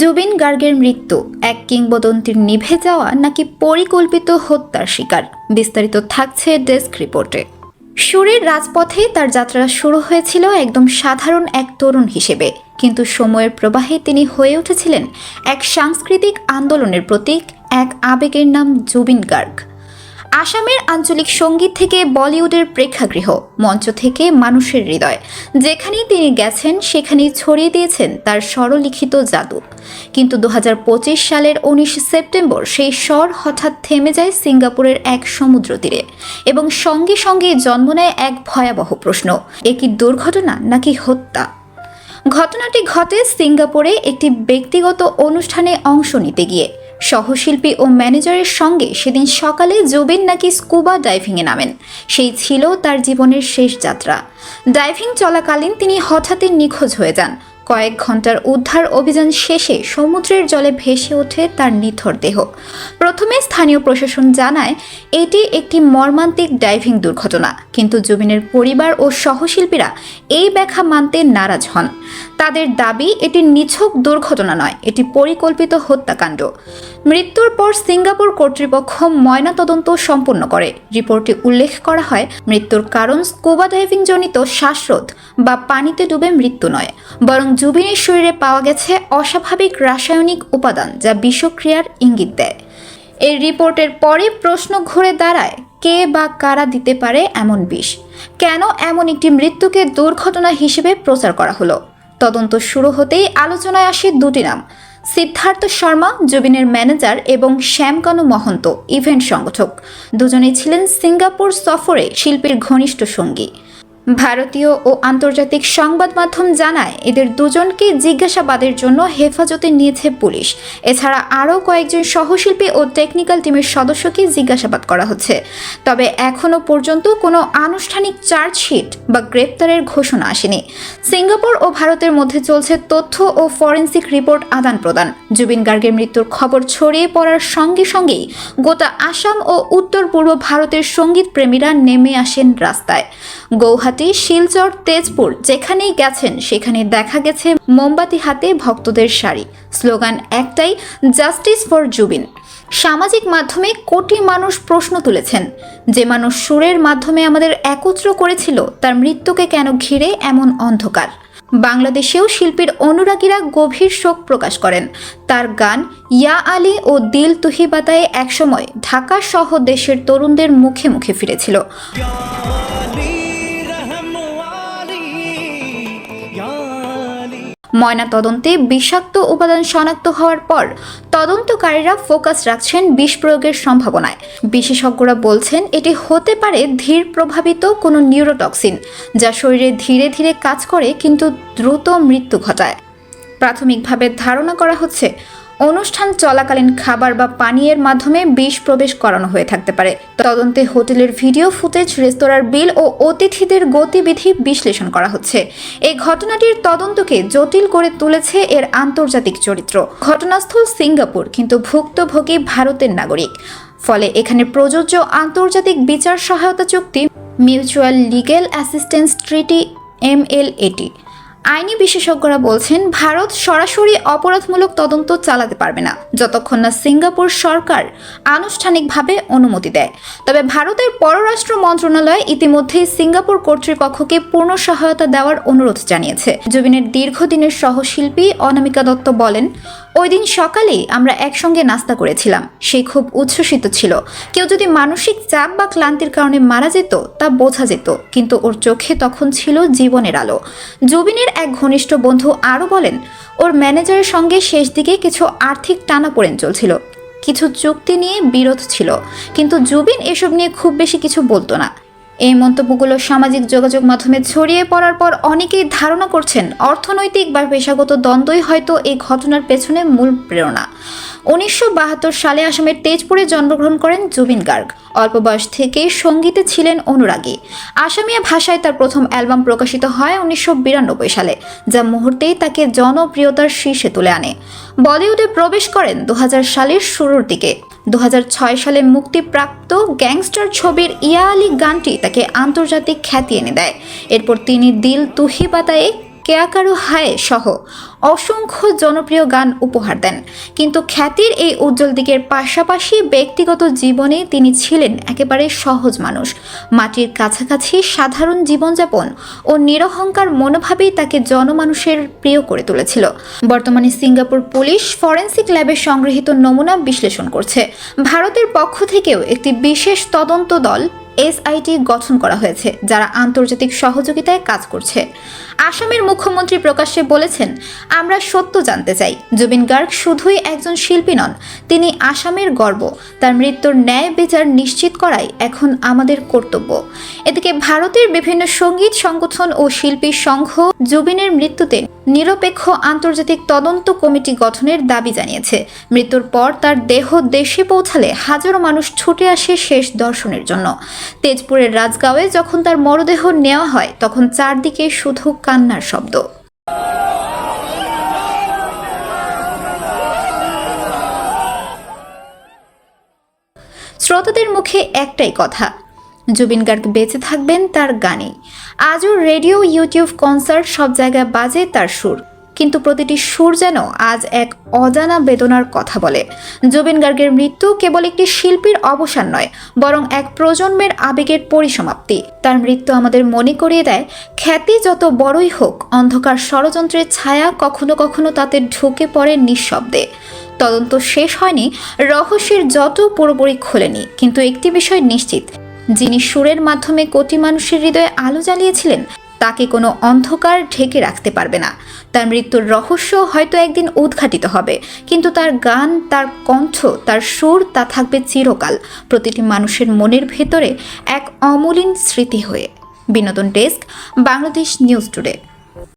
জুবিন গার্গের মৃত্যু, এক কিংবদন্তির নিভে যাওয়া নাকি পরিকল্পিত হত্যার শিকার? বিস্তারিত থাকছে ডেস্ক রিপোর্টে। সুরের রাজপথে তার যাত্রা শুরু হয়েছিল একদম সাধারণ এক তরুণ হিসেবে। কিন্তু সময়ের প্রবাহে তিনি হয়ে উঠেছিলেন এক সাংস্কৃতিক আন্দোলনের প্রতীক, এক আবেগের নাম জুবিন গার্গ। আসামের আঞ্চলিক সংগীত থেকে বলিউডের প্রেক্ষাগৃহ, মঞ্চ থেকে মানুষের হৃদয়। যেখানেই তিনি গেছেন, সেখানেই ছড়িয়ে দিয়েছেন তার স্বরলিখিত জাদু। কিন্তু দু হাজার পঁচিশ সালের উনিশ সেপ্টেম্বর সেই স্বর হঠাৎ থেমে যায় সিঙ্গাপুরের এক সমুদ্র তীরে এবং সঙ্গে সঙ্গে জন্ম নেয় এক ভয়াবহ প্রশ্ন, এ কি দুর্ঘটনা নাকি হত্যা? ঘটনাটি ঘটে সিঙ্গাপুরে একটি ব্যক্তিগত অনুষ্ঠানে অংশ নিতে গিয়ে। সহশিল্পী ও ম্যানেজারের সঙ্গে সেদিন সকালে জুবিন নাকি স্কুবা ডাইভিংয়ে নামেন। সেই ছিল তার জীবনের শেষ যাত্রা। ডাইভিং চলাকালীন তিনি হঠাৎই নিখোঁজ হয়ে যান। কয়েক ঘণ্টার উদ্ধার অভিযান শেষে সমুদ্রের জলে ভেসে ওঠে তার নিথর দেহ। প্রথমে স্থানীয় প্রশাসন জানায়, এটি একটি মর্মান্তিক ডাইভিং দুর্ঘটনা, কিন্তু জুবিনের পরিবার ও সহশিল্পীরা এই ব্যাখ্যা মানতে নারাজ হন। তাদের দাবি, এটি নিছক দুর্ঘটনা নয়, এটি পরিকল্পিত হত্যাকাণ্ড। মৃত্যুর পর সিঙ্গাপুর কর্তৃপক্ষ ময়নাতদন্ত সম্পন্ন করে। রিপোর্টে উল্লেখ করা হয়, মৃত্যুর কারণ স্কুবা ডাইভিং জনিত শ্বাসরোধ বা পানিতে ডুবে মৃত্যু নয়, বরং জুবিনের শরীরে পাওয়া গেছে অস্বাভাবিক রাসায়নিক উপাদান যা বিষক্রিয়ার ইঙ্গিত দেয়। এই রিপোর্টের পরে প্রশ্ন ঘুরে দাঁড়ায়, কে বা কারা দিতে পারে এমন বিষ? কেন এমন একটি মৃত্যুকে দুর্ঘটনা হিসেবে প্রচার করা হলো? তদন্ত শুরু হতেই আলোচনায় আসে দুটি নাম, সিদ্ধার্থ শর্মা, জুবিনের ম্যানেজার, এবং শ্যামকানু মহন্ত, ইভেন্ট সংগঠক। দুজনেই ছিলেন সিঙ্গাপুর সফরে শিল্পীর ঘনিষ্ঠ সঙ্গী। ভারতীয় ও আন্তর্জাতিক সংবাদ মাধ্যম জানায় এদের দুজনকে জিজ্ঞাসাবাদের জন্য হেফাজতে নিয়েছে পুলিশ। এছাড়া আরও কয়েকজন সহশিল্পী ও টেকনিক্যাল টিমের সদস্যকে জিজ্ঞাসাবাদ করা হচ্ছে। তবে এখনও পর্যন্ত কোনো আনুষ্ঠানিক চার্জশিট বা গ্রেপ্তারের ঘোষণা আসেনি। সিঙ্গাপুর ও ভারতের মধ্যে চলছে তথ্য ও ফরেন্সিক রিপোর্ট আদান প্রদান। জুবিন গার্গের মৃত্যুর খবর ছড়িয়ে পড়ার সঙ্গে সঙ্গেই গোটা আসাম ও উত্তর পূর্ব ভারতের সংগীত প্রেমীরা নেমে আসেন রাস্তায়। গৌহাটি, শিলচর, তেজপুর যেখানেই গেছেন, সেখানে দেখা গেছে মোমবাতি হাতে ভক্তদের সারি স্লোগান একটাই, জাস্টিস ফর জুবিন সামাজিক মাধ্যমে কোটি মানুষ প্রশ্ন তুলেছেন, যে মানুষ সুরের মাধ্যমে আমাদের একত্র করেছিল, তার মৃত্যুকে কেন ঘিরে এমন অন্ধকার? বাংলাদেশেও শিল্পীর অনুরাগীরা গভীর শোক প্রকাশ করেন। তার গান ইয়া আলী ও দিল তুহি বাতায়ে একসময় ঢাকা সহ দেশের তরুণদের মুখে মুখে ফিরেছিল। याली ময়না তদন্তে বিষাক্ত উপাদান শনাক্ত হওয়ার পর তদন্তকারীরা ফোকাস রাখছেন বিষ প্রয়োগের সম্ভাবনায়। বিশেষজ্ঞরা বলছেন এটি হতে পারে ধীর প্রভাবিত কোনো নিউরোটক্সিন, যা শরীরে ধীরে ধীরে কাজ করে কিন্তু দ্রুত মৃত্যু ঘটায়। প্রাথমিকভাবে ধারণা করা হচ্ছে অনুষ্ঠান চলাকালীন খাবার বা পানীয়ের মাধ্যমে বিষ প্রবেশ করানো হয়ে থাকতে পারে। তদন্তে হোটেলের ভিডিও ফুটেজ, রেস্তোরাঁর বিল ও অতিথিদের গতিবিধি বিশ্লেষণ করা হচ্ছে। এই ঘটনাটির তদন্তকে জটিল করে তুলেছে এর আন্তর্জাতিক চরিত্র। ঘটনাস্থল সিঙ্গাপুর, কিন্তু ভুক্তভোগী ভারতের নাগরিক। ফলে এখানে প্রযোজ্য আন্তর্জাতিক বিচার সহায়তা চুক্তি, mutual legal assistance treaty, MLAT. আইনি বিশেষজ্ঞরা বলছেন, ভারত সরাসরি অপরাধমূলক তদন্ত চালাতে পারবে না। যতক্ষণ না সিঙ্গাপুর সরকার আনুষ্ঠানিকভাবে অনুমতি দেয়। তবে ভারতের পররাষ্ট্র মন্ত্রণালয় ইতিমধ্যেই সিঙ্গাপুর কর্তৃপক্ষকে পূর্ণ সহায়তা দেওয়ার অনুরোধ জানিয়েছে। জুবিনের দীর্ঘদিনের সহশিল্পী অনামিকা দত্ত বলেন ওই দিন সকালেই আমরা একসঙ্গে নাস্তা করেছিলাম। সে খুব উচ্ছ্বসিত ছিল। কেউ যদি মানসিক চাপ বা ক্লান্তির কারণে মারা যেত, তা বোঝা যেত। কিন্তু ওর চোখে তখন ছিল জীবনের আলো। জুবিনের এক ঘনিষ্ঠ বন্ধু আরও বলেন, ওর ম্যানেজারের সঙ্গে শেষ দিকে কিছু আর্থিক টানাপোড়েন চলছিল। কিছু চুক্তি নিয়ে বিরোধ ছিল। কিন্তু জুবিন এসব নিয়ে খুব বেশি কিছু বলতো না। এই মন্তব্যগুলো সামাজিক যোগাযোগ মাধ্যমে ছড়িয়ে পড়ার পর অনেকেই ধারণা করছেন অর্থনৈতিক বা পেশাগত দ্বন্দ্বই হয়তো এই ঘটনার পেছনে মূল প্রেরণা। উনিশশো বাহাত্তর সালে আসামের তেজপুরে জন্মগ্রহণ করেন জুবিন গার্গ। অল্প বয়স থেকেই সঙ্গীতে ছিলেন অনুরাগী। আসামিয়া ভাষায় তার প্রথম অ্যালবাম প্রকাশিত হয় উনিশশো বিরানব্বই সালে, যা মুহূর্তেই তাকে জনপ্রিয়তার শীর্ষে তুলে আনে। বলিউডে প্রবেশ করেন দু হাজার সালের শুরুর দিকে। দু হাজার ছয় সালে মুক্তিপ্রাপ্ত গ্যাংস্টার ছবির ইয়া আলী গানটি তাকে আন্তর্জাতিক খ্যাতি এনে দেয়। এরপর তিনি দিল তুহি বাতায়ে কেয়াকারু হায়ে সহ অসংখ্য জনপ্রিয় গান উপহার দেন। কিন্তু খ্যাতির এই উজ্জ্বল দিকের পাশাপাশি ব্যক্তিগত জীবনে তিনি ছিলেন একেবারে সহজ মানুষ। মাটির কাছাকাছি সাধারণ জীবনযাপন ও নিরহংকার মনোভাবেই তাকে জনমানুষের প্রিয় করে তুলেছিল। বর্তমানে সিঙ্গাপুর পুলিশ ফরেন্সিক ল্যাবে সংগৃহীত নমুনা বিশ্লেষণ করছে। ভারতের পক্ষ থেকেও একটি বিশেষ তদন্ত দল এসআইটি গঠন করা হয়েছে, যারা আন্তর্জাতিক সহযোগিতায় কাজ করছে। আসামের মুখ্যমন্ত্রী প্রকাশ্যে বলেছেন, আমরা সত্য জানতে চাই। জুবিন গার্গ শুধুই একজন শিল্পী নন, তিনি আসামের গর্ব। তার মৃত্যুর ন্যায় বিচার নিশ্চিত করাই এখন আমাদের কর্তব্য। এদিকে ভারতের বিভিন্ন সংগীত সংগঠন ও শিল্পী সংঘ জুবিনের মৃত্যুতে নিরপেক্ষ আন্তর্জাতিক তদন্ত কমিটি গঠনের দাবি জানিয়েছে। মৃত্যুর পর তার দেহ দেশে পৌঁছালে হাজারো মানুষ ছুটে আসে শেষ দর্শনের জন্য। তেজপুরের রাজগাঁওয়ে যখন তার মরদেহ নেওয়া হয়, তখন চারদিকে শুধু কান্নার শব্দ। শ্রোতাদের মুখে একটাই কথা জুবিন গার্গ বেঁচে থাকবেন তার গানে। আজও রেডিও, ইউটিউব, কনসার্ট সব জায়গায় বাজে তার সুর। কিন্তু প্রতিটি সুর যেন আজ এক অজানা বেদনার কথা বলে। জুবিন গার্গের মৃত্যু কেবল একটি শিল্পীর অবসান নয়, বরং এক প্রজন্মের আবেগের পরিসমাপ্তি। তার মৃত্যু আমাদের মনে করিয়ে দেয়, খ্যাতি যত বড়ই হোক, অন্ধকার ষড়যন্ত্রের ছায়া কখনো কখনো তাতে ঢুকে পড়ে নিঃশব্দে। তদন্ত শেষ হয়নি, রহস্যের যত পুরোপুরি খোলেনি, কিন্তু একটি বিষয় নিশ্চিত যিনি সুরের মাধ্যমে কোটি মানুষের হৃদয়ে আলো জ্বালিয়েছিলেন, তাকে কোনো অন্ধকার ঢেকে রাখতে পারবে না। তার মৃত্যুর রহস্য হয়তো একদিন উদ্ঘাটিত হবে, কিন্তু তার গান, তার কণ্ঠ, তার সুর, তা থাকবে চিরকাল, প্রতিটি মানুষের মনের ভেতরে এক অমলিন স্মৃতি হয়ে। বিনোদন ডেস্ক, বাংলাদেশ নিউজ টুডে।